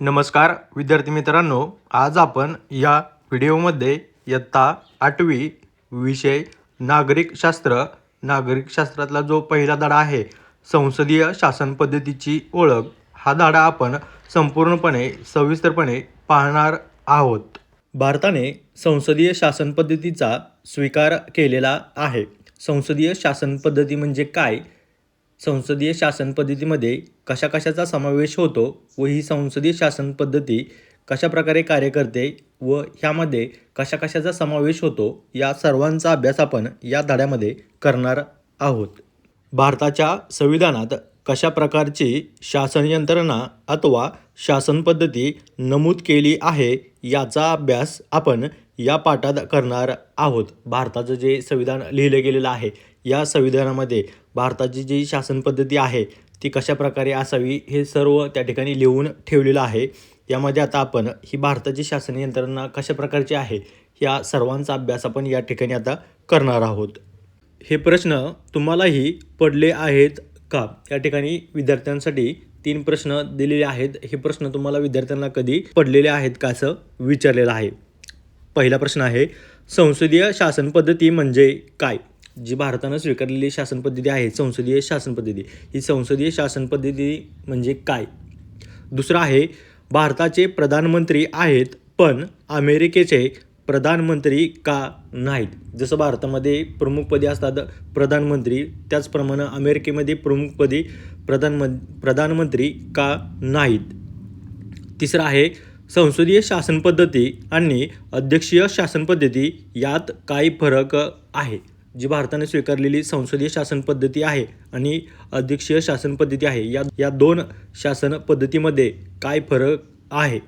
नमस्कार विद्यार्थी मित्रांनो आज आपण या व्हिडिओमध्ये इयत्ता आठवी विषय नागरिकशास्त्र नागरिकशास्त्रातला जो पहिला धडा आहे संसदीय शासन पद्धतीची ओळख हा धडा आपण संपूर्णपणे सविस्तरपणे पाहणार आहोत. भारताने संसदीय शासन पद्धतीचा स्वीकार केलेला आहे. संसदीय शासन पद्धती म्हणजे काय? संसदीय शासन पद्धतीमध्ये कशा कशाचा समावेश होतो व ही संसदीय शासन पद्धती कशा प्रकारे कार्य करते व ह्यामध्ये कशा कशाचा समावेश होतो या सर्वांचा अभ्यास आपण या धड्यामध्ये करणार आहोत. भारताच्या संविधानात कशा प्रकारची शासन यंत्रणा अथवा शासन पद्धती नमूद केली आहे याचा अभ्यास आपण या पाठात करणार आहोत. भारताचं जे संविधान लिहिलं गेलेलं आहे या संविधानामध्ये भारताची जी शासन पद्धती आहे ती कशा प्रकारे असावी हे सर्व त्या ठिकाणी लिहून ठेवलेलं आहे. यामध्ये आता आपण ही भारताची शासन यंत्रणा कशा प्रकारची आहे या सर्वांचा अभ्यास आपण या ठिकाणी आता करणार आहोत. हे प्रश्न तुम्हालाही पडले आहेत का? या ठिकाणी विद्यार्थ्यांसाठी तीन प्रश्न दिलेले आहेत. हे प्रश्न तुम्हाला विद्यार्थ्यांना कधी पडलेले आहेत का असं विचारलेलं आहे. पहिला प्रश्न आहे संसदीय शासन पद्धती म्हणजे काय? जी भारतानं स्वीकारलेली शासन पद्धती आहे संसदीय शासन पद्धती. ही संसदीय शासन पद्धती म्हणजे काय? दुसरं आहे भारताचे प्रधानमंत्री आहेत पण अमेरिकेचे प्रधानमंत्री का नाहीत? जसं भारतामध्ये प्रमुखपदी असतात प्रधानमंत्री त्याचप्रमाणे अमेरिकेमध्ये प्रमुखपदी प्रधानमं प्रधानमंत्री का नाहीत? तिसरं आहे संसदीय शासन पद्धती आणि अध्यक्षीय शासन पद्धती यात काही फरक आहे. जी भारताने स्वीकारलेली संसदीय शासन पद्धती आहे आणि अध्यक्षीय शासन पद्धती आहे या या दोन शासन पद्धतीमध्ये काय फरक आहे?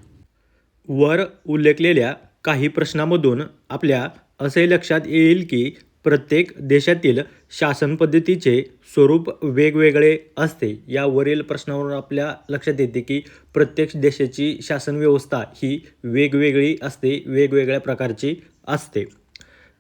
वर उल्लेखलेल्या काही प्रश्नामधून आपल्या असे लक्षात येईल की प्रत्येक देशातील शासन पद्धतीचे स्वरूप वेगवेगळे असते. यावरील प्रश्नावरून आपल्या लक्षात येते की प्रत्येक देशाची शासन व्यवस्था ही वेगवेगळी असते वेगवेगळ्या प्रकारची असते.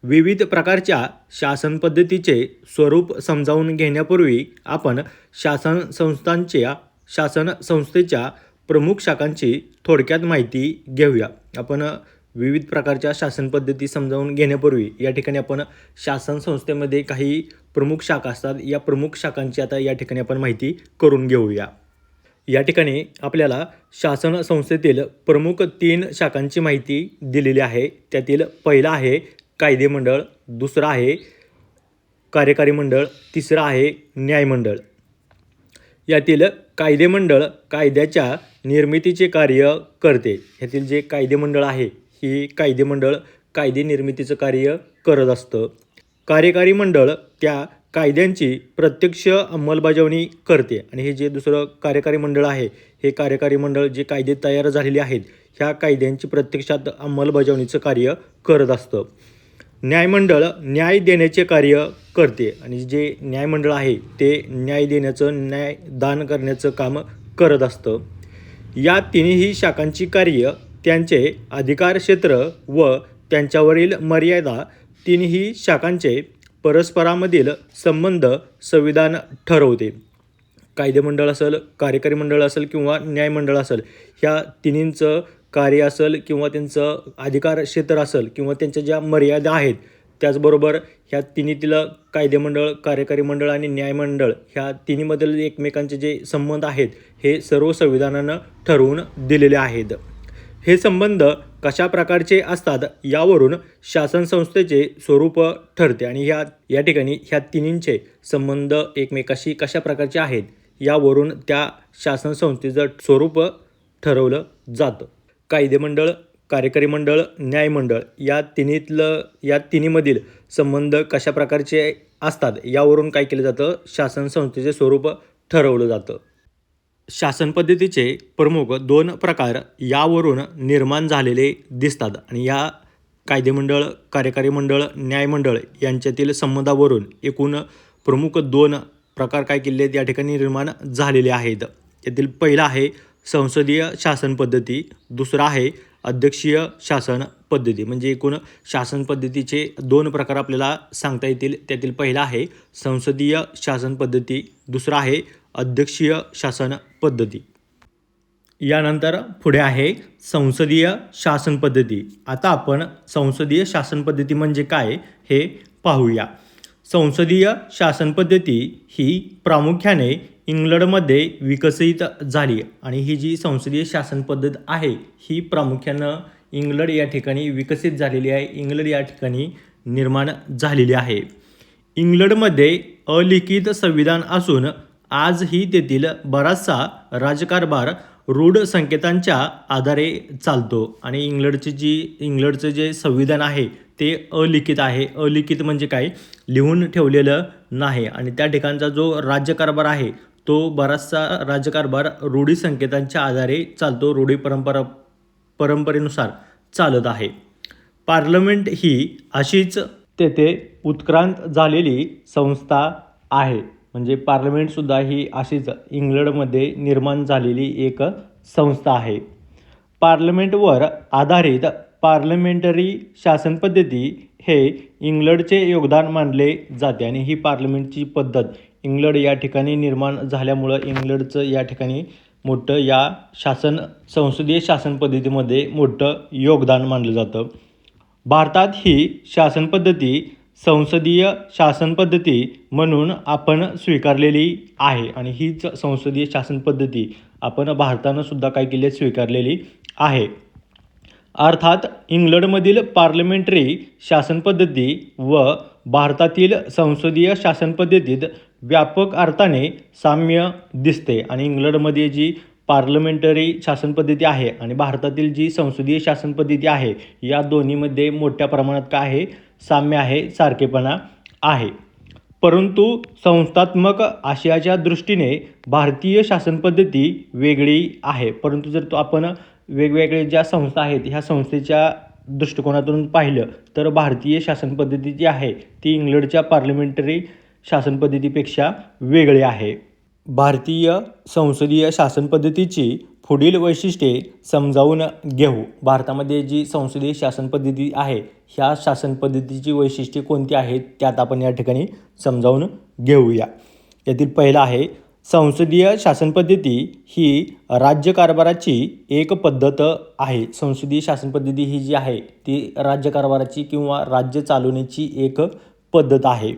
विविध प्रकारच्या शासन पद्धतीचे स्वरूप समजावून घेण्यापूर्वी आपण शासन संस्थांच्या शासन संस्थेच्या प्रमुख शाखांची थोडक्यात माहिती घेऊया. आपण विविध प्रकारच्या शासन पद्धती समजावून घेण्यापूर्वी या ठिकाणी आपण शासन संस्थेमध्ये काही प्रमुख शाखा असतात. या प्रमुख शाखांची आता या ठिकाणी आपण माहिती करून घेऊया. या ठिकाणी आपल्याला शासन संस्थेतील प्रमुख तीन शाखांची माहिती दिलेली आहे. त्यातील पहिला आहे कायदे मंडळ दुसरं आहे कार्यकारी मंडळ तिसरं आहे न्यायमंडळ यातील कायदे मंडळ कायद्याच्या निर्मितीचे कार्य करते. ह्यातील जे कायदे मंडळ आहे ही कायदे मंडळ कायदे निर्मितीचं कार्य करत असतं. कार्यकारी मंडळ त्या कायद्यांची प्रत्यक्ष अंमलबजावणी करते. आणि हे जे दुसरं कार्यकारी मंडळ आहे हे कार्यकारी मंडळ जे कायदे तयार झालेले आहेत ह्या कायद्यांची प्रत्यक्षात अंमलबजावणीचं कार्य करत असतं. न्यायमंडळ न्याय देण्याचे कार्य करते. आणि जे न्यायमंडळ आहे ते न्याय देण्याचं न्याय दान करण्याचं काम करत असतं. या तिन्ही शाखांची कार्य त्यांचे अधिकार क्षेत्र व त्यांच्यावरील मर्यादा तिन्ही शाखांचे परस्परामधील संबंध संविधान ठरवते. कायदेमंडळ असेल कार्यकारी मंडळ असेल किंवा न्यायमंडळ असेल ह्या तिन्हींचं कार्य असेल किंवा त्यांचं अधिकार क्षेत्र असेल किंवा त्यांच्या ज्या मर्यादा आहेत त्याचबरोबर ह्या तिन्हीतील कायदेमंडळ कार्यकारी मंडळ आणि न्यायमंडळ ह्या तिन्हीमधील एकमेकांचे जे संबंध आहेत हे सर्व संविधानानं ठरवून दिलेले आहेत. हे संबंध कशा प्रकारचे असतात यावरून शासन संस्थेचे स्वरूप ठरते आणि ह्या या ठिकाणी ह्या तिन्हींचे संबंध एकमेकाशी कशा प्रकारचे आहेत यावरून त्या शासन संस्थेचं स्वरूप ठरवलं जातं. कायदेमंडळ कार्यकारी मंडळ न्यायमंडळ या तिन्हीतलं या तिन्हीमधील संबंध कशा प्रकारचे असतात यावरून काय केलं जातं? शासन संस्थेचे स्वरूप ठरवलं जातं. शासन पद्धतीचे प्रमुख दोन प्रकार यावरून निर्माण झालेले दिसतात. आणि या कायदेमंडळ कार्यकारी मंडळ न्यायमंडळ यांच्यातील संबंधावरून एकूण प्रमुख दोन प्रकार काय केले आहेत या ठिकाणी निर्माण झालेले आहेत. यातील पहिला आहे संसदीय शासन पद्धती. दुसरा आहे अध्यक्षीय शासन पद्धती. म्हणजे एकूण शासन पद्धतीचे दोन प्रकार आपल्याला सांगता येतील. त्यातील पहिला आहे संसदीय शासन पद्धती. दुसरा आहे अध्यक्षीय शासन पद्धती. यानंतर पुढे आहे संसदीय शासन पद्धती. आता आपण संसदीय शासन पद्धती म्हणजे काय हे पाहूया. संसदीय शासन पद्धती ही प्रामुख्याने इंग्लंडमध्ये विकसित झाली आणि ही जी संसदीय शासन पद्धत आहे ही प्रामुख्यानं इंग्लंड या ठिकाणी विकसित झालेली आहे इंग्लंड या ठिकाणी निर्माण झालेली आहे. इंग्लंडमध्ये अलिखित संविधान असून आजही तेथील बराचसा राजकारभार रूढ संकेतांच्या आधारे चालतो. आणि इंग्लंडची जी इंग्लंडचं जे संविधान आहे ते अलिखित आहे. अलिखित म्हणजे काय? लिहून ठेवलेलं नाही. आणि त्या ठिकाणचा जो राज्यकारभार आहे तो बराचसा राज्यकारभार रूढी संकेतांच्या आधारे चालतो. रूढी परंपरा परंपरेनुसार चालत आहे. पार्लमेंट ही अशीच तेथे उत्क्रांत झालेली संस्था आहे. म्हणजे पार्लमेंटसुद्धा ही अशीच इंग्लंडमध्ये निर्माण झालेली एक संस्था आहे. पार्लमेंटवर आधारित पार्लमेंटरी शासन पद्धती हे इंग्लंडचे योगदान मानले जाते आणि ही पार्लमेंटची पद्धत इंग्लंड या ठिकाणी निर्माण झाल्यामुळं इंग्लंडचं या ठिकाणी मोठं या शासन संसदीय शासन पद्धतीमध्ये मोठं योगदान मानलं जातं. भारतात ही शासन पद्धती संसदीय शासन पद्धती म्हणून आपण स्वीकारलेली आहे. आणि हीच संसदीय शासनपद्धती आपण भारतानं सुद्धा काय केली स्वीकारलेली आहे. अर्थात इंग्लंडमधील पार्लमेंटरी शासनपद्धती व भारतातील संसदीय शासनपद्धतीत व्यापक अर्थाने साम्य दिसते. आणि इंग्लंडमध्ये जी पार्लमेंटरी शासनपद्धती आहे आणि भारतातील जी संसदीय शासनपद्धती आहे या दोन्हीमध्ये मोठ्या प्रमाणात काय आहे? साम्य आहे सारखेपणा आहे. परंतु संस्थात्मक आशयाच्या दृष्टीने भारतीय शासनपद्धती वेगळी आहे. परंतु जर तो आपण वेगवेगळे ज्या संस्था आहेत ह्या संस्थेच्या दृष्टिकोनातून पाहिलं तर भारतीय शासनपद्धती जी आहे ती इंग्लंडच्या पार्लमेंटरी शासनपद्धतीपेक्षा वेगळी आहे. भारतीय संसदीय शासन पद्धतीची पुढील वैशिष्ट्ये समजावून घेऊ. भारतामध्ये जी संसदीय शासन पद्धती आहे ह्या शासन पद्धतीची वैशिष्ट्ये कोणती आहेत त्यात आपण या ठिकाणी समजावून घेऊया. यातील पहिलं आहे संसदीय शासन पद्धती ही राज्यकारभाराची एक पद्धत आहे. संसदीय शासन पद्धती ही जी आहे ती राज्यकारभाराची किंवा राज्य चालवण्याची एक पद्धत आहे.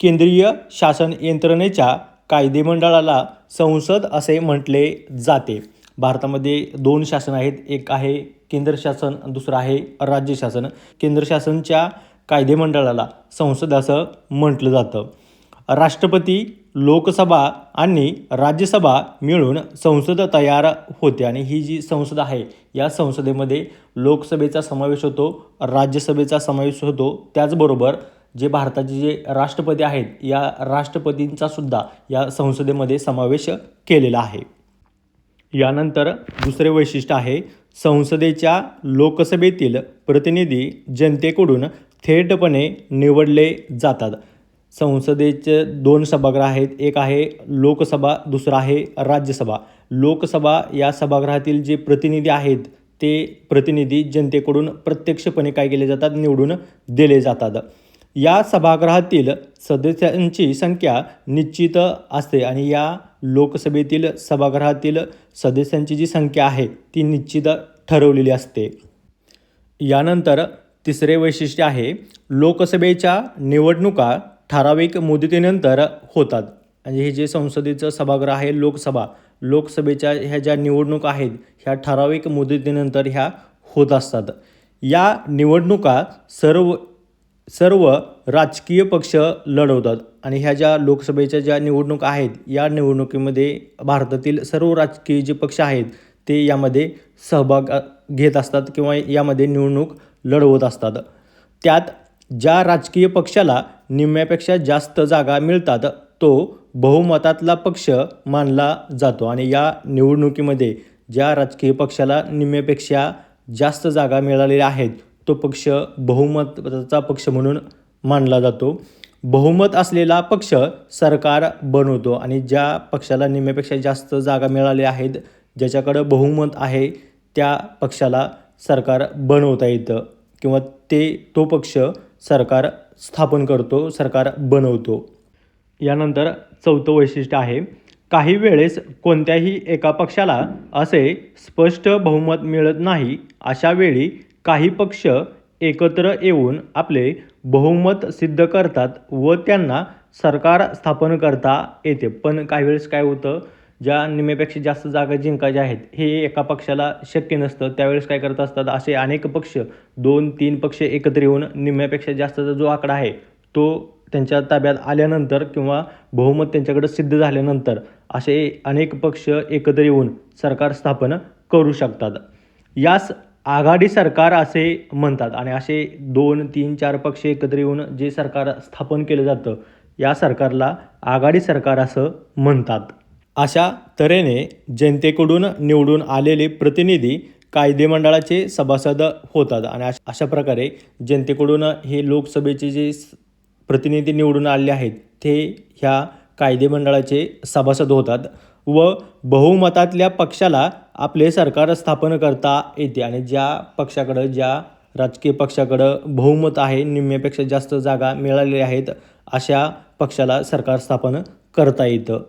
केंद्रीय शासन यंत्रणेच्या कायदेमंडळाला संसद असे म्हटले जाते. भारतामध्ये दोन शासन आहेत. एक आहे केंद्र शासन दुसरं आहे राज्य शासन. केंद्र शासनच्या कायदेमंडळाला संसद असं म्हटलं जातं. राष्ट्रपती लोकसभा आणि राज्यसभा मिळून संसद तयार होते आणि ही जी संसद आहे या संसदेमध्ये लोकसभेचा समावेश होतो राज्यसभेचा समावेश होतो. त्याचबरोबर जे भारताचे जे राष्ट्रपती आहेत या राष्ट्रपतींचा सुद्धा या संसदेमध्ये समावेश केलेला आहे. यानंतर दुसरे वैशिष्ट्य आहे संसदेच्या लोकसभेतील प्रतिनिधी जनतेकडून थेटपणे निवडले जातात. संसदेचे दोन सभागृह आहेत एक आहे लोकसभा दुसरा आहे राज्यसभा. लोकसभा या सभागृहातील जे प्रतिनिधी आहेत ते प्रतिनिधी जनतेकडून प्रत्यक्षपणे काय केले जातात? निवडून दिले जातात. या सभागृहातील सदस्यांची संख्या निश्चित असते आणि या लोकसभेतील सभागृहातील सदस्यांची जी संख्या आहे ती निश्चित ठरवलेली असते. यानंतर तिसरे वैशिष्ट्य आहे लोकसभेच्या निवडणुका ठराविक मुदतीनंतर होतात. म्हणजे हे जे संसदेचं सभागृह आहे लोकसभा लोकसभेच्या ह्या ज्या निवडणुका आहेत ह्या ठराविक मुदतीनंतर ह्या होत असतात. या निवडणुका सर्व सर्व राजकीय पक्ष लढवतात. आणि ह्या ज्या लोकसभेच्या ज्या निवडणूक आहेत या निवडणुकीमध्ये भारतातील सर्व राजकीय जे पक्ष आहेत ते यामध्ये सहभाग घेत असतात किंवा यामध्ये निवडणूक लढवत असतात. त्यात ज्या राजकीय पक्षाला निम्म्यापेक्षा जास्त जागा मिळतात तो बहुमतातला पक्ष मानला जातो. आणि या निवडणुकीमध्ये ज्या राजकीय पक्षाला निम्म्यापेक्षा जास्त जागा मिळालेल्या आहेत तो पक्ष बहुमताचा पक्ष म्हणून मानला जातो. बहुमत असलेला पक्ष सरकार बनवतो आणि ज्या पक्षाला निम्म्यापेक्षा जास्त जागा मिळाल्या आहेत ज्याच्याकडं बहुमत आहे त्या पक्षाला सरकार बनवता येतं. किंवा ते तो पक्ष सरकार स्थापन करतो सरकार बनवतो. यानंतर चौथं वैशिष्ट्य आहे. काही वेळेस कोणत्याही एका पक्षाला असे स्पष्ट बहुमत मिळत नाही अशा वेळी काही पक्ष एकत्र येऊन आपले बहुमत सिद्ध करतात व त्यांना सरकार स्थापन करता येते. पण काही वेळेस काय होतं ज्या निम्म्यापेक्षा जास्त जागा जिंकायच्या आहेत हे एका पक्षाला शक्य नसतं. त्यावेळेस काय करत असतात असे अनेक पक्ष दोन तीन पक्ष एकत्र येऊन निम्म्यापेक्षा जास्तचा जो आकडा आहे तो त्यांच्या ताब्यात आल्यानंतर किंवा बहुमत त्यांच्याकडे सिद्ध झाल्यानंतर असे अनेक पक्ष एकत्र येऊन सरकार स्थापन करू शकतात. यास आघाडी सरकार असे म्हणतात आणि असे दोन तीन चार पक्ष एकत्र येऊन जे सरकार स्थापन केलं जातं या सरकारला आघाडी सरकार असं म्हणतात. अशा तऱ्हेने जनतेकडून निवडून आलेले प्रतिनिधी कायदेमंडळाचे सभासद होतात आणि अश- अशा प्रकारे जनतेकडून हे लोकसभेचे जे प्रतिनिधी निवडून आलेले आहेत ते ह्या कायदेमंडळाचे सभासद होतात व बहुमतातल्या पक्षाला आपले सरकार स्थापन करता येते आणि ज्या पक्षाकडं ज्या राजकीय पक्षाकडं बहुमत आहे निम्म्यापेक्षा जास्त जागा मिळालेल्या आहेत अशा पक्षाला सरकार स्थापन करता येतं.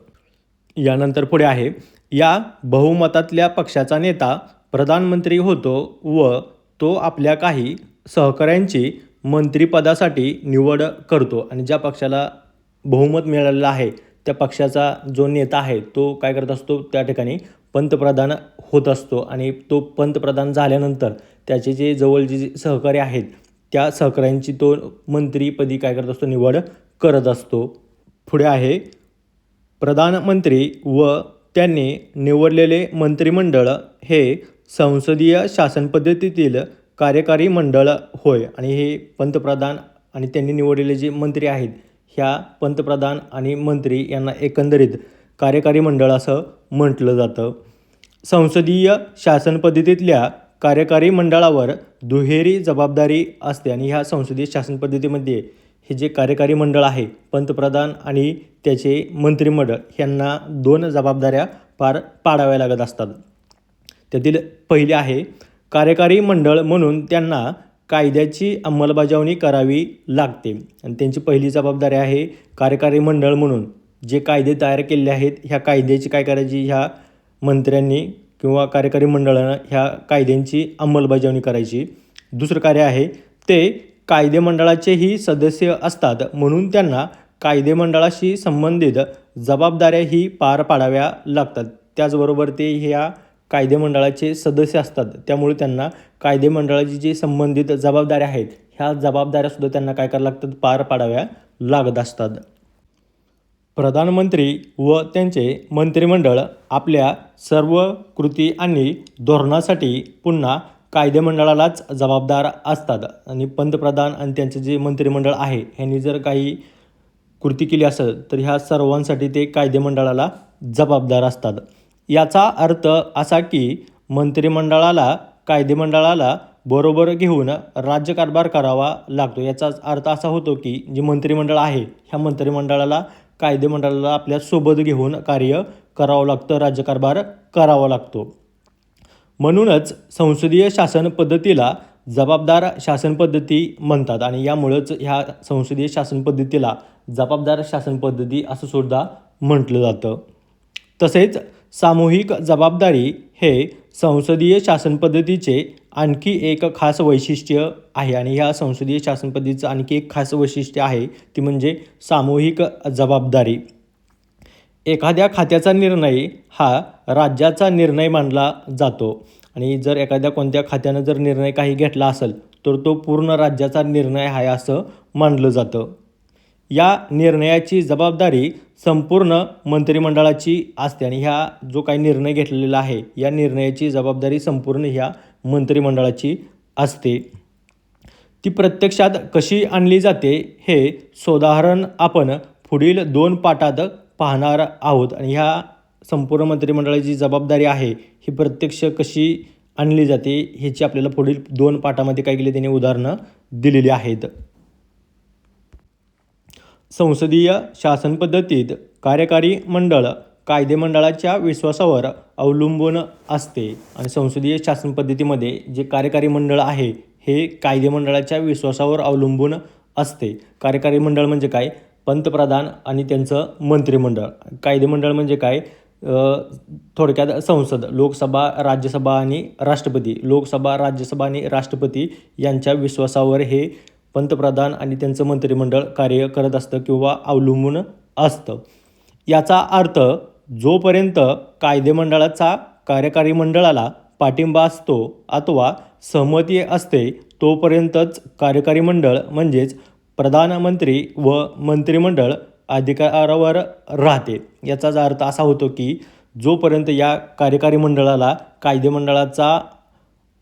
यानंतर पुढे आहे या बहुमतातल्या पक्षाचा नेता प्रधानमंत्री होतो व तो आपल्या काही सहकाऱ्यांची मंत्रिपदासाठी निवड करतो आणि ज्या पक्षाला बहुमत मिळालेलं आहे त्या पक्षाचा जो नेता आहे तो काय करत असतो? त्या ठिकाणी पंतप्रधान होत असतो आणि तो पंतप्रधान झाल्यानंतर त्याचे जे जवळचे जे सहकारी आहेत त्या सहकाऱ्यांची तो मंत्रीपदी काय करत असतो निवड करत असतो. पुढे आहे प्रधानमंत्री व त्यांनी निवडलेले मंत्रिमंडळ हे संसदीय शासन पद्धतीतील कार्यकारी मंडळ होय आणि हे पंतप्रधान आणि त्यांनी निवडलेले जे मंत्री आहेत ह्या पंतप्रधान आणि मंत्री यांना एकंदरीत कार्यकारी मंडळ असं म्हटलं जातं. संसदीय शासन पद्धतीतल्या कार्यकारी मंडळावर दुहेरी जबाबदारी असते आणि ह्या संसदीय शासन पद्धतीमध्ये हे जे कार्यकारी मंडळ आहे पंतप्रधान आणि त्याचे मंत्रिमंडळ यांना दोन जबाबदाऱ्या पार पाडाव्या लागत असतात. त्यातील पहिली आहे कार्यकारी मंडळ म्हणून त्यांना कायद्याची अंमलबजावणी करावी लागते. आणि त्यांची पहिली जबाबदारी आहे कार्यकारी मंडळ म्हणून. जे कायदे तयार केलेले आहेत ह्या कायद्याची काय करायची ह्या मंत्र्यांनी किंवा कार्यकारी मंडळानं ह्या कायद्यांची अंमलबजावणी करायची. दुसरं कार्य आहे ते कायदेमंडळाचेही सदस्य असतात म्हणून त्यांना कायदेमंडळाशी संबंधित जबाबदाऱ्याही पार पाडाव्या लागतात. त्याचबरोबर ते ह्या कायदेमंडळाचे सदस्य असतात त्यामुळे त्यांना कायदेमंडळाची जी संबंधित जबाबदाऱ्या आहेत ह्या जबाबदाऱ्यासुद्धा त्यांना काय करायला लागतात पार पाडाव्या लागत असतात. प्रधानमंत्री व त्यांचे मंत्रिमंडळ आपल्या सर्व कृती आणि धोरणासाठी पुन्हा कायदेमंडळालाच जबाबदार असतात. आणि पंतप्रधान आणि त्यांचे जे मंत्रिमंडळ आहे ह्यांनी जर काही कृती केली असेल तर ह्या सर्वांसाठी ते कायदेमंडळाला जबाबदार असतात. याचा अर्थ असा की मंत्रिमंडळाला कायदेमंडळाला बरोबर घेऊन राज्यकारभार करावा लागतो. याचाच अर्थ असा होतो की जे मंत्रिमंडळ आहे ह्या मंत्रिमंडळाला कायदेमंडळाला आपल्यासोबत घेऊन कार्य करावं लागतं राज्यकारभार करावा लागतो. म्हणूनच संसदीय शासन पद्धतीला जबाबदार शासन पद्धती म्हणतात आणि यामुळंच ह्या संसदीय शासन पद्धतीला जबाबदार शासन पद्धती असं सुद्धा म्हटलं जातं. तसेच सामूहिक जबाबदारी हे संसदीय शासन पद्धतीचे आणखी एक खास वैशिष्ट्य आहे आणि ह्या संसदीय शासन पद्धतीचं आणखी एक खास वैशिष्ट्य आहे ती म्हणजे सामूहिक जबाबदारी. एखाद्या खात्याचा निर्णय हा राज्याचा निर्णय मानला जातो आणि जर एखाद्या कोणत्या खात्यानं जर निर्णय काही घेतला असेल तर तो पूर्ण राज्याचा निर्णय आहे असं मानलं जातं. या निर्णयाची जबाबदारी संपूर्ण मंत्रिमंडळाची असते आणि ह्या जो काही निर्णय घेतलेला आहे या निर्णयाची जबाबदारी संपूर्ण ह्या मंत्रिमंडळाची असते. ती प्रत्यक्षात कशी आणली जाते हे सोदाहरण आपण पुढील दोन पाठात पाहणार आहोत. आणि ह्या संपूर्ण मंत्रिमंडळाची जबाबदारी आहे ही प्रत्यक्ष कशी आणली जाते ह्याची आपल्याला पुढील दोन पाठामध्ये काय केले त्यांनी उदाहरणं दिलेली आहेत. संसदीय शासन पद्धतीत कार्यकारी मंडळ कायदेमंडळाच्या विश्वासावर अवलंबून असते. आणि संसदीय शासन पद्धतीमध्ये जे कार्यकारी मंडळ आहे हे कायदेमंडळाच्या विश्वासावर अवलंबून असते. कार्यकारी मंडळ म्हणजे काय? पंतप्रधान आणि त्यांचं मंत्रिमंडळ. कायदेमंडळ म्हणजे काय? थोडक्यात संसद लोकसभा राज्यसभा आणि राष्ट्रपती. लोकसभा राज्यसभा आणि राष्ट्रपती यांच्या विश्वासावर हे पंतप्रधान आणि त्यांचं मंत्रिमंडळ कार्य करत असतं किंवा अवलंबून असतं. याचा अर्थ जोपर्यंत कायदेमंडळाचा कार्यकारी मंडळाला पाठिंबा असतो अथवा सहमती असते तोपर्यंतच कार्यकारी मंडळ म्हणजेच प्रधानमंत्री व मंत्रिमंडळ अधिकारावर राहते. याचाच अर्थ असा होतो की जोपर्यंत या कार्यकारी मंडळाला कायदेमंडळाचा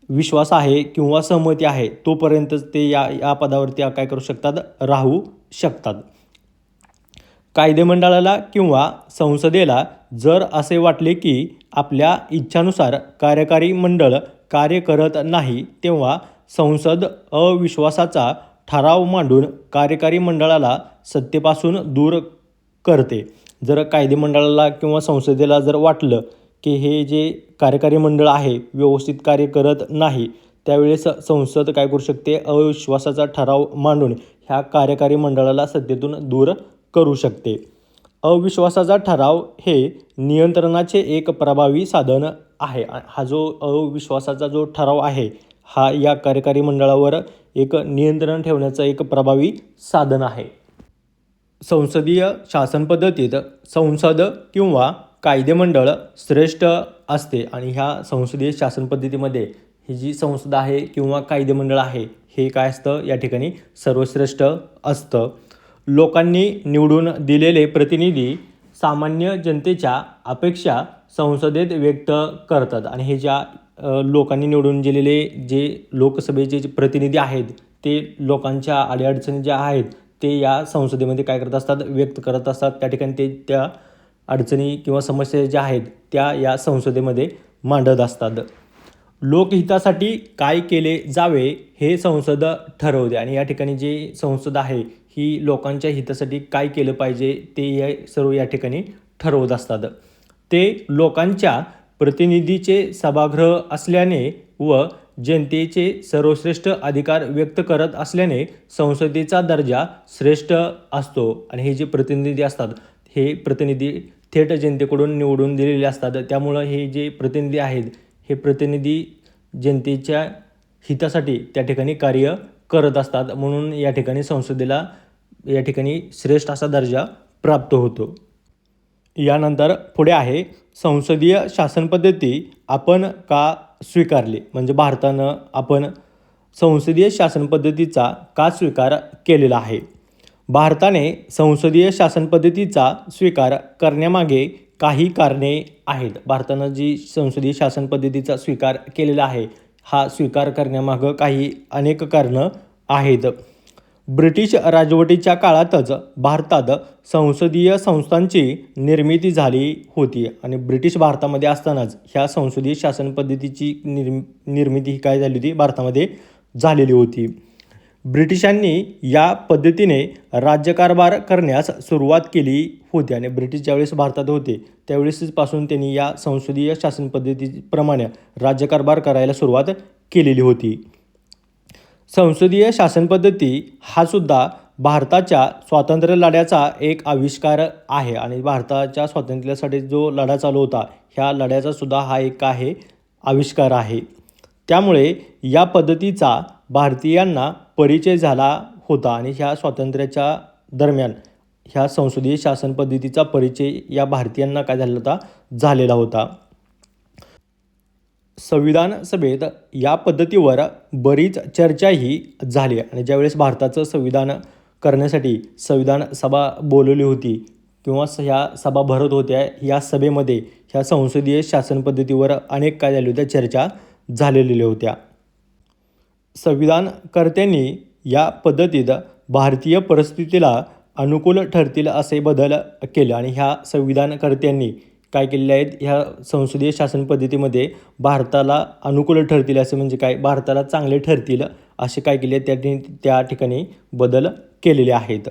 विश्वास आहे किंवा सहमती आहे तोपर्यंतच ते या या पदावरती काय करू शकतात? राहू शकतात. कायदेमंडळाला किंवा संसदेला जर असे वाटले की आपल्या इच्छानुसार कार्यकारी मंडळ कार्य करत नाही तेव्हा संसद अविश्वासाचा ठराव मांडून कार्यकारी मंडळाला सत्तेपासून दूर करते. जर कायदेमंडळाला किंवा संसदेला जर वाटलं की हे जे कार्यकारी मंडळ आहे व्यवस्थित कार्य करत नाही त्यावेळेस संसद काय करू शकते? अविश्वासाचा ठराव मांडून ह्या कार्यकारी मंडळाला सत्तेतून दूर करू शकते. अविश्वासाचा ठराव हे नियंत्रणाचे एक प्रभावी साधन आहे. हा जो अविश्वासाचा जो ठराव आहे हा या कार्यकारी मंडळावर एक नियंत्रण ठेवण्याचं एक प्रभावी साधन आहे. संसदीय शासन पद्धतीत संसद किंवा कायदेमंडळ श्रेष्ठ असते आणि ह्या संसदीय शासन पद्धतीमध्ये ही जी संसद आहे किंवा कायदेमंडळ आहे हे काय असतं? या ठिकाणी सर्वश्रेष्ठ असतं. लोकांनी निवडून दिलेले प्रतिनिधी सामान्य जनतेच्या अपेक्षा संसदेत व्यक्त करतात. आणि हे ज्या लोकांनी निवडून दिलेले जे लोकसभेचे जे प्रतिनिधी आहेत ते लोकांच्या अडीअडचणी ज्या आहेत ते या संसदेमध्ये काय करत असतात व्यक्त करत असतात. त्या ठिकाणी ते त्या अडचणी किंवा समस्या ज्या आहेत त्या या संसदेमध्ये मांडत असतात. लोकहितासाठी काय केले जावे हे संसद ठरवते आणि या ठिकाणी जी संसद आहे ही लोकांच्या हितासाठी काय केलं पाहिजे ते या सर्व या ठिकाणी ठरवत असतात. ते लोकांच्या प्रतिनिधीचे सभागृह असल्याने व जनतेचे सर्वश्रेष्ठ अधिकार व्यक्त करत असल्याने संसदेचा दर्जा श्रेष्ठ असतो. आणि हे जे प्रतिनिधी असतात हे प्रतिनिधी थेट जनतेकडून निवडून दिलेले असतात. त्यामुळं हे जे प्रतिनिधी आहेत हे प्रतिनिधी जनतेच्या हितासाठी त्या ठिकाणी कार्य करत असतात. म्हणून या ठिकाणी संसदेला या ठिकाणी श्रेष्ठ असा दर्जा प्राप्त होतो. यानंतर पुढे आहे संसदीय शासन पद्धती आपण का स्वीकारली? म्हणजे भारतानं आपण संसदीय शासन पद्धतीचा का स्वीकार केलेला आहे? भारताने संसदीय शासनपद्धतीचा स्वीकार करण्यामागे काही कारणे आहेत. भारतानं जी संसदीय शासन पद्धतीचा स्वीकार केलेला आहे हा स्वीकार करण्यामागं काही अनेक कारणं आहेत. ब्रिटिश राजवटीच्या काळातच भारतात संसदीय संस्थांची निर्मिती झाली होती आणि ब्रिटिश भारतामध्ये असतानाच ह्या संसदीय शासन पद्धतीची निर्म निर्मिती ही काय झाली होती? भारतामध्ये झालेली होती. ब्रिटिशांनी या पद्धतीने राज्यकारभार करण्यास सुरुवात केली होती आणि ब्रिटिश ज्यावेळेस भारतात होते त्यावेळेसपासून त्यांनी या संसदीय शासन पद्धतीप्रमाणे राज्यकारभार करायला सुरुवात केलेली होती. संसदीय शासन पद्धती हा सुद्धा भारताच्या स्वातंत्र्य लढ्याचा एक आविष्कार आहे आणि भारताच्या स्वातंत्र्यासाठी जो लढा चालू होता ह्या लढ्याचा सुद्धा हा एक आहे आविष्कार आहे. त्यामुळे या पद्धतीचा भारतीयांना परिचय झाला होता आणि ह्या स्वातंत्र्याच्या दरम्यान ह्या संसदीय शासन पद्धतीचा परिचय या भारतीयांना काय झाला होता? झालेला होता. संविधान सभेत या पद्धतीवर बरीच चर्चाही झाली आणि ज्यावेळेस भारताचं संविधान करण्यासाठी संविधान सभा बोलवली होती किंवा स- ह्या सभा भरत होत्या या सभेमध्ये ह्या संसदीय शासन पद्धतीवर अनेक काय झाल्या होत्या चर्चा झालेल्या होत्या. संविधानकर्त्यांनी या पद्धतीत भारतीय परिस्थितीला अनुकूल ठरतील असे बदल केले. आणि ह्या संविधानकर्त्यांनी काय केलेले आहेत? ह्या संसदीय शासन पद्धतीमध्ये भारताला अनुकूल ठरतील असे म्हणजे काय? भारताला चांगले ठरतील असे काय केले? त्या त्या ठिकाणी बदल केलेले आहेत.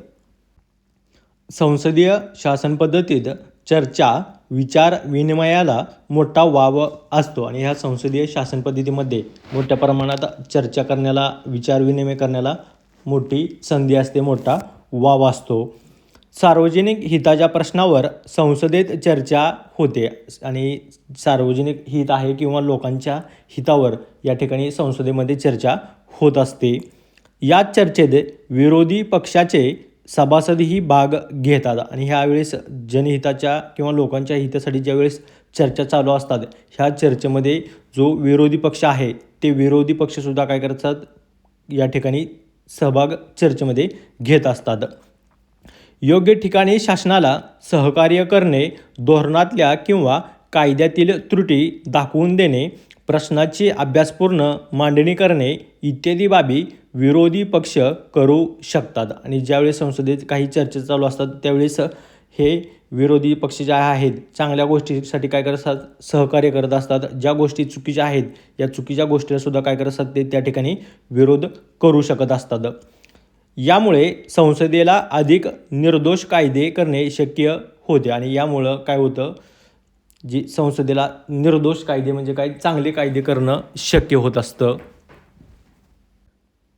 संसदीय शासन पद्धतीत चर्चा विचार विनिमयाला मोठा वाव असतो आणि ह्या संसदीय शासन पद्धतीमध्ये मोठ्या प्रमाणात चर्चा करण्याला विचार विनिमय करण्याला मोठी संधी असते मोठा वाव असतो. सार्वजनिक हिताच्या प्रश्नावर संसदेत चर्चा होते आणि सार्वजनिक हित आहे किंवा लोकांच्या हितावर या ठिकाणी संसदेमध्ये चर्चा होत असते. या चर्चेत विरोधी पक्षाचे सभासदही भाग घेतात आणि ह्यावेळेस जनहिताच्या किंवा लोकांच्या हितासाठी ज्यावेळेस चर्चा चालू असतात ह्या चर्चेमध्ये जो विरोधी पक्ष आहे ते विरोधी पक्षसुद्धा काय करतात? या ठिकाणी सहभाग चर्चेमध्ये घेत असतात. योग्य ठिकाणी शासनाला सहकार्य करणे धोरणातल्या किंवा कायद्यातील त्रुटी दाखवून देणे प्रश्नाची अभ्यासपूर्ण मांडणी करणे इत्यादी बाबी विरोधी पक्ष करू शकतात. आणि ज्यावेळेस संसदेत काही चर्चा चालू असतात त्यावेळेस हे विरोधी पक्ष जे आहेत चांगल्या गोष्टीसाठी काय करत असतात सहकार्य करत असतात. ज्या गोष्टी चुकीच्या आहेत या चुकीच्या गोष्टीलासुद्धा काय करत असतात ते त्या ठिकाणी विरोध करू शकत असतात. यामुळे संसदेला अधिक निर्दोष कायदे करणे शक्य होते. आणि यामुळं काय होतं? जी संसदेला निर्दोष कायदे म्हणजे काय? चांगले कायदे करणं शक्य होत असतं.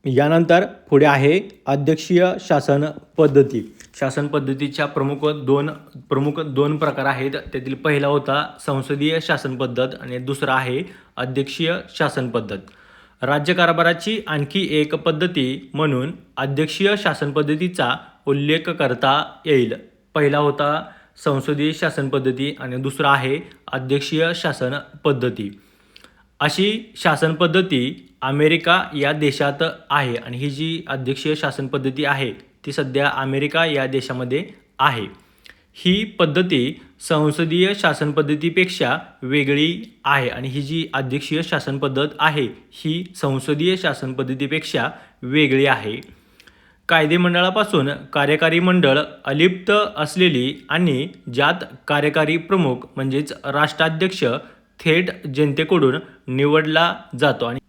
यानंतर पुढे आहे अध्यक्षीय शासन पद्धती. शासन पद्धतीच्या प्रमुख दोन प्रमुख दोन प्रकार आहेत. त्यातील पहिला होता संसदीय शासन पद्धत आणि दुसरा आहे अध्यक्षीय शासन पद्धत. राज्यकारभाराची आणखी एक पद्धती म्हणून अध्यक्षीय शासन पद्धतीचा उल्लेख करता येईल. पहिला होता संसदीय शासन पद्धती आणि दुसरा आहे अध्यक्षीय शासन पद्धती. अशी शासन पद्धती अमेरिका या देशात आहे आणि ही जी अध्यक्षीय शासन पद्धती आहे ती सध्या अमेरिका या देशामध्ये आहे. ही पद्धती संसदीय शासन पद्धतीपेक्षा वेगळी आहे आणि ही जी अध्यक्षीय शासन पद्धत आहे ही संसदीय शासन पद्धतीपेक्षा वेगळी आहे. कायदेमंडळापासून कार्यकारी मंडळ अलिप्त असलेली आणि ज्यात कार्यकारी प्रमुख म्हणजेच राष्ट्राध्यक्ष थेट जनतेकडून निवडला जातो. आणि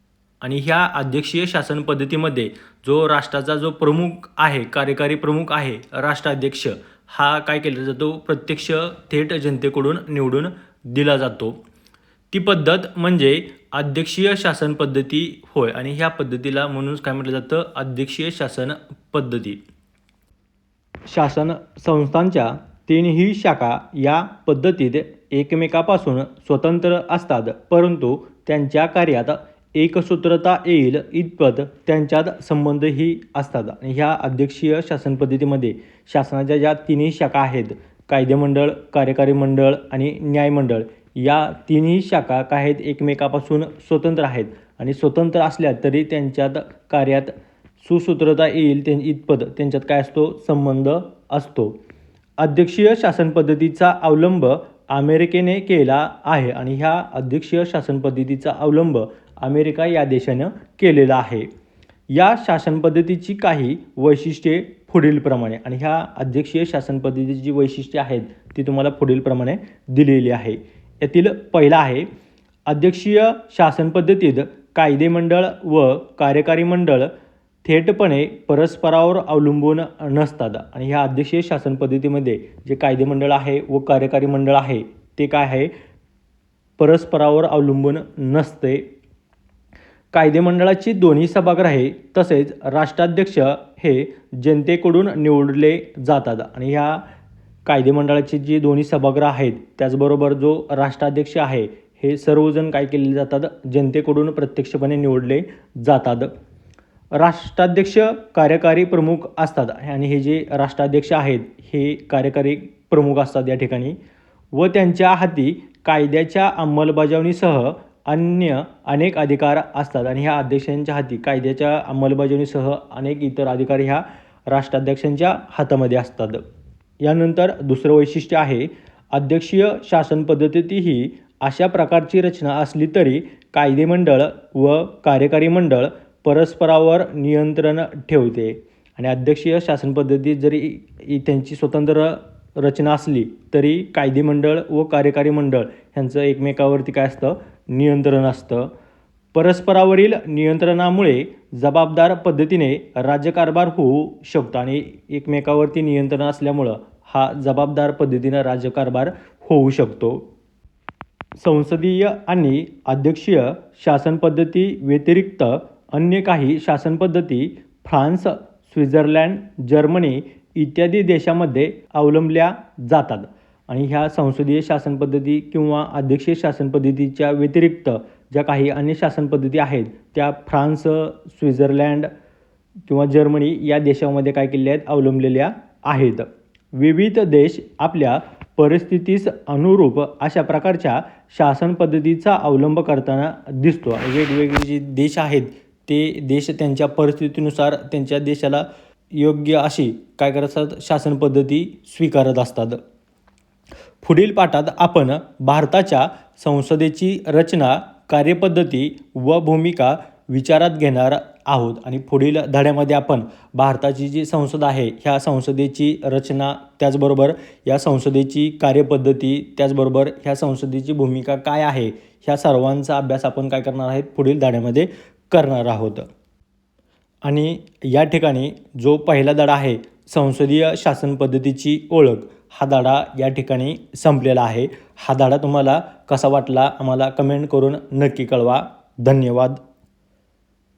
आणि ह्या अध्यक्षीय शासन पद्धतीमध्ये जो राष्ट्राचा जो प्रमुख आहे कार्यकारी प्रमुख आहे राष्ट्राध्यक्ष हा काय केला जातो? प्रत्यक्ष थेट जनतेकडून निवडून दिला जातो. ती पद्धत म्हणजे अध्यक्षीय शासन पद्धती होय. आणि ह्या पद्धतीला म्हणून काय म्हटलं जातं? अध्यक्षीय शासन पद्धती. शासन संस्थांच्या तीनही शाखा या पद्धतीत एकमेकापासून स्वतंत्र असतात परंतु त्यांच्या कार्यात एकसूत्रता येईल इतपत त्यांच्यात संबंधही असतात. आणि ह्या अध्यक्षीय शासन पद्धतीमध्ये शासनाच्या ज्या तिन्ही शाखा आहेत कायदेमंडळ कार्यकारी मंडळ आणि न्यायमंडळ या तिन्ही शाखा काय आहेत? एकमेकापासून स्वतंत्र आहेत. आणि स्वतंत्र असल्या तरी त्यांच्यात कार्यात सुसूत्रता येईल त्यां इतपत त्यांच्यात काय असतो? संबंध असतो. अध्यक्षीय शासन पद्धतीचा अवलंब अमेरिकेने केला आहे आणि ह्या अध्यक्षीय शासनपद्धतीचा अवलंब अमेरिका या देशानं केलेला आहे. या शासनपद्धतीची काही वैशिष्ट्ये पुढीलप्रमाणे आणि ह्या अध्यक्षीय शासनपद्धतीची जी वैशिष्ट्ये आहेत ती तुम्हाला पुढीलप्रमाणे दिलेली आहे. यातील पहिला आहे अध्यक्षीय शासनपद्धतीत कायदेमंडळ व कार्यकारी मंडळ थेटपणे परस्परावर अवलंबून नसतात. आणि ह्या अध्यक्षीय शासन पद्धतीमध्ये जे कायदेमंडळ आहे व कार्यकारी मंडळ आहे ते काय आहे? परस्परावर अवलंबून नसते. कायदेमंडळाची दोन्ही सभागृहे तसेच राष्ट्राध्यक्ष हे जनतेकडून निवडले जातात. आणि ह्या कायदेमंडळाची जी दोन्ही सभागृह आहेत त्याचबरोबर जो राष्ट्राध्यक्ष आहे हे सर्वजण काय केले जातात? जनतेकडून प्रत्यक्षपणे निवडले जातात. राष्ट्राध्यक्ष कार्यकारी प्रमुख असतात. आणि हे जे राष्ट्राध्यक्ष आहेत हे कार्यकारी प्रमुख असतात या ठिकाणी. व त्यांच्या हाती कायद्याच्या अंमलबजावणीसह अन्य अनेक अधिकार असतात. आणि ह्या अध्यक्षांच्या हाती कायद्याच्या अंमलबजावणीसह अनेक इतर अधिकार ह्या राष्ट्राध्यक्षांच्या हातामध्ये असतात. यानंतर दुसरं वैशिष्ट्य आहे अध्यक्षीय शासन पद्धती ही अशा प्रकारची रचना असली तरी कायदेमंडळ व कार्यकारी मंडळ परस्परावर नियंत्रण ठेवते. आणि अध्यक्षीय शासन पद्धती जरी त्यांची स्वतंत्र रचना असली तरी कायदेमंडळ व कार्यकारी मंडळ ह्यांचं एकमेकावरती काय असतं? नियंत्रण असतं. परस्परावरील नियंत्रणामुळे जबाबदार पद्धतीने राज्यकारभार होऊ शकतो आणि एकमेकावरती नियंत्रण असल्यामुळं हा जबाबदार पद्धतीनं राज्यकारभार होऊ शकतो. संसदीय आणि अध्यक्षीय शासन पद्धती व्यतिरिक्त अन्य काही शासनपद्धती फ्रान्स स्वित्झर्लंड जर्मनी इत्यादी देशामध्ये अवलंबल्या जातात. आणि ह्या संसदीय शासनपद्धती किंवा अध्यक्षीय शासनपद्धतीच्या व्यतिरिक्त ज्या काही अन्य शासनपद्धती आहेत त्या फ्रान्स स्वित्झर्लंड किंवा जर्मनी या देशामध्ये काय केलेल्या आहेत अवलंबलेल्या आहेत. विविध देश आपल्या परिस्थितीस अनुरूप अशा प्रकारच्या शासन पद्धतीचा अवलंब करताना दिसतो. वेगवेगळे जे देश आहेत ते देश त्यांच्या परिस्थितीनुसार त्यांच्या देशाला योग्य अशी काय करत असतात शासन पद्धती स्वीकारत असतात. पुढील पाठात आपण भारताच्या संसदेची रचना कार्यपद्धती व भूमिका विचारात घेणार आहोत. आणि पुढील धड्यामध्ये आपण भारताची जी संसद आहे ह्या संसदेची रचना त्याचबरोबर या संसदेची कार्यपद्धती त्याचबरोबर ह्या संसदेची भूमिका काय आहे ह्या सर्वांचा अभ्यास आपण काय करणार आहेत? पुढील धड्यामध्ये करणार आहोत. आणि या ठिकाणी जो पहिला धडा आहे संसदीय शासन पद्धतीची ओळख हा धडा या ठिकाणी संपलेला आहे. हा धडा तुम्हाला कसा वाटला आम्हाला कमेंट करून नक्की कळवा. धन्यवाद.